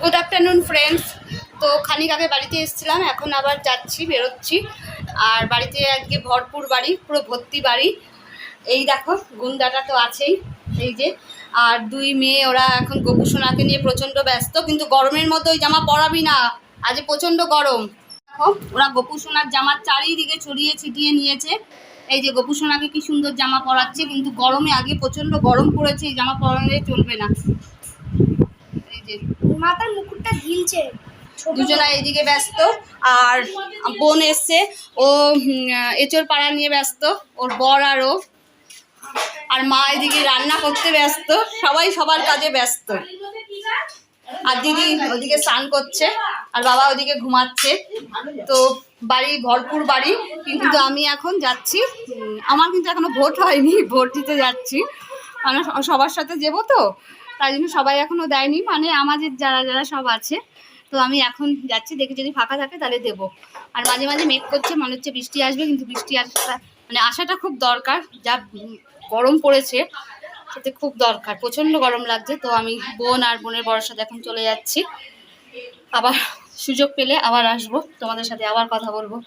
Good afternoon friends তো খানিক আগে বাড়িতে এসেছিলাম, এখন আবার যাচ্ছি, বেরোচ্ছি। আর বাড়িতে আজকে ভরপুর বাড়ি, পুরো ভর্তি বাড়ি। এই দেখো, গুন্ডাটা তো আছেই, এই যে। আর দুই মেয়ে, ওরা এখন গপু সোনাকে নিয়ে প্রচণ্ড ব্যস্ত, কিন্তু গরমের মধ্যে ওই জামা পরাবি না। আজ প্রচণ্ড গরম। দেখো, ওরা গপু সোনার জামার চারিদিকে ছড়িয়ে ছিটিয়ে নিয়েছে। এই যে গপু সোনাকে কি সুন্দর জামা পরাচ্ছে, কিন্তু গরমে আগে প্রচণ্ড গরম পড়েছে, এই জামা পরালে চলবে না। মাথার মুকুটটা দুজনা এইদিকে ব্যস্ত আর বোন এসছে। ও এঁচোর পাড়া নিয়ে ব্যস্ত ওর বর আর ও। আর মা এদিকে রান্না করতে ব্যস্ত সবাই সবার কাজে ব্যস্ত। আর দিদি ওদিকে স্নান করছে আর বাবা ওদিকে ঘুমাচ্ছে। তো বাড়ি ভরপুর বাড়ি কিন্তু আমি এখন যাচ্ছি আমার কিন্তু এখনও ভোট হয়নি ভোট দিতে যাচ্ছি। স- সবার সাথে যাব তো তাই জন্য সবাই এখনও দেয়নি মানে আমাদের যারা যারা সব আছে, তো আমি এখন যাচ্ছি, দেখি যদি ফাঁকা থাকে তাহলে দেবো। আর মাঝে মাঝে মেঘ করছে, মনে হচ্ছে বৃষ্টি আসবে, কিন্তু বৃষ্টি আসা মানে আসাটা খুব দরকার, যা গরম পড়েছে সেটা খুব দরকার, প্রচণ্ড গরম লাগছে, তো আমি বোন আর বোনের বড়োর সাথে এখন চলে যাচ্ছি। আবার সুযোগ পেলে আবার আসব, তোমাদের সাথে আবার কথা বলব।